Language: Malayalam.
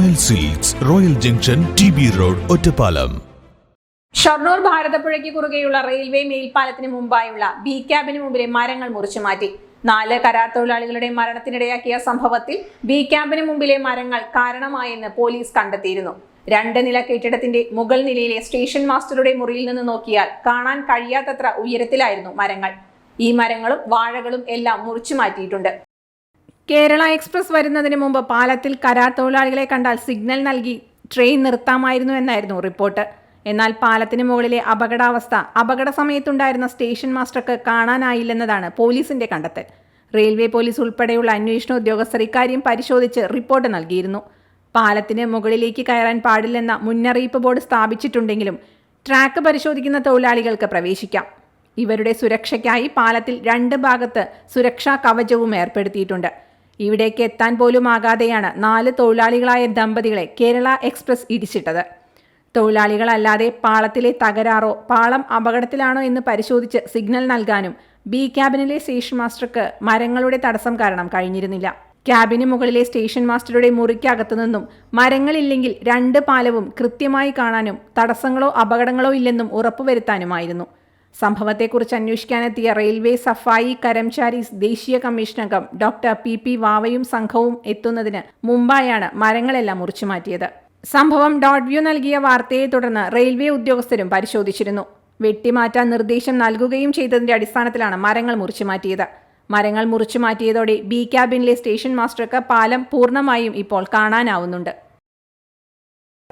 Royal silks royal junction T B road Ottapalam Shoranur ഭാരതപ്പുഴയ്ക്ക് കുറുകെയുള്ള റെയിൽവേ മേൽപ്പാലത്തിന് മുമ്പായുള്ള ബി ക്യാബിന് മുമ്പിലെ മരങ്ങൾ മുറിച്ചു മാറ്റി. നാല് കരാർ തൊഴിലാളികളുടെ മരണത്തിനിടയാക്കിയ സംഭവത്തിൽ ബി ക്യാമ്പിന് മുമ്പിലെ മരങ്ങൾ കാരണമായെന്ന് പോലീസ് കണ്ടെത്തിയിരുന്നു. രണ്ട് നില കെട്ടിടത്തിന്റെ മുകൾ നിലയിലെ സ്റ്റേഷൻ മാസ്റ്ററുടെ മുറിയിൽ നിന്ന് നോക്കിയാൽ കാണാൻ കഴിയാത്തത്ര ഉയരത്തിലായിരുന്നു മരങ്ങൾ. ഈ മരങ്ങളും വാഴകളും എല്ലാം മുറിച്ചു മാറ്റിയിട്ടുണ്ട്. കേരള എക്സ്പ്രസ് വരുന്നതിന് മുമ്പ് പാലത്തിൽ കരാർ തൊഴിലാളികളെ കണ്ടാൽ സിഗ്നൽ നൽകി ട്രെയിൻ നിർത്താമായിരുന്നു എന്നായിരുന്നു റിപ്പോർട്ട്. എന്നാൽ പാലത്തിന് മുകളിലെ അപകടാവസ്ഥ അപകട സമയത്തുണ്ടായിരുന്ന സ്റ്റേഷൻ മാസ്റ്റർക്ക് കാണാനായില്ലെന്നതാണ് പോലീസിന്റെ കണ്ടെത്തൽ. റെയിൽവേ പോലീസ് ഉൾപ്പെടെയുള്ള അന്വേഷണ ഉദ്യോഗസ്ഥർ ഇക്കാര്യം പരിശോധിച്ച് റിപ്പോർട്ട് നൽകിയിരുന്നു. പാലത്തിന് മുകളിലേക്ക് കയറാൻ പാടില്ലെന്ന മുന്നറിയിപ്പ് ബോർഡ് സ്ഥാപിച്ചിട്ടുണ്ടെങ്കിലും ട്രാക്ക് പരിശോധിക്കുന്ന തൊഴിലാളികൾക്ക് പ്രവേശിക്കാം. ഇവരുടെ സുരക്ഷയ്ക്കായി പാലത്തിൽ രണ്ട് ഭാഗത്ത് സുരക്ഷാ കവചവും ഏർപ്പെടുത്തിയിട്ടുണ്ട്. ഇവിടേക്ക് എത്താൻ പോലും ആകാതെയാണ് നാല് തൊഴിലാളികളായ ദമ്പതികളെ കേരള എക്സ്പ്രസ് ഇടിച്ചിട്ടത്. തൊഴിലാളികളല്ലാതെ പാളത്തിലെ തകരാറോ പാളം അപകടത്തിലാണോ എന്ന് പരിശോധിച്ച് സിഗ്നൽ നൽകാനും ബി ക്യാബിനിലെ സ്റ്റേഷൻ മാസ്റ്റർക്ക് മരങ്ങളുടെ തടസ്സം കാരണം കഴിഞ്ഞിരുന്നില്ല. ക്യാബിന് മുകളിലെ സ്റ്റേഷൻ മാസ്റ്ററുടെ മുറിക്കകത്തു നിന്നും മരങ്ങളില്ലെങ്കിൽ രണ്ട് പാലവും കൃത്യമായി കാണാനും തടസ്സങ്ങളോ അപകടങ്ങളോ ഇല്ലെന്നും ഉറപ്പുവരുത്താനുമായിരുന്നു. സംഭവത്തെക്കുറിച്ച് അന്വേഷിക്കാനെത്തിയ റെയിൽവേ സഫായി കരംചാരീസ് ദേശീയ കമ്മീഷനംഗം ഡോക്ടർ പി പി വാവയും സംഘവും എത്തുന്നതിന് മുമ്പായാണ് മരങ്ങളെല്ലാം മുറിച്ചു മാറ്റിയത്. സംഭവം ഡോട്ട് വ്യൂ നൽകിയ വാർത്തയെ തുടർന്ന് റെയിൽവേ ഉദ്യോഗസ്ഥരും പരിശോധിച്ചിരുന്നു. വെട്ടിമാറ്റാൻ നിർദ്ദേശം നൽകുകയും ചെയ്തതിന്റെ അടിസ്ഥാനത്തിലാണ് മരങ്ങൾ മുറിച്ചു മാറ്റിയത്. മരങ്ങൾ മുറിച്ചു മാറ്റിയതോടെ ബി ക്യാബിനിലെ സ്റ്റേഷൻ മാസ്റ്റർക്ക് പാലം പൂർണമായും ഇപ്പോൾ കാണാനാവുന്നുണ്ട്.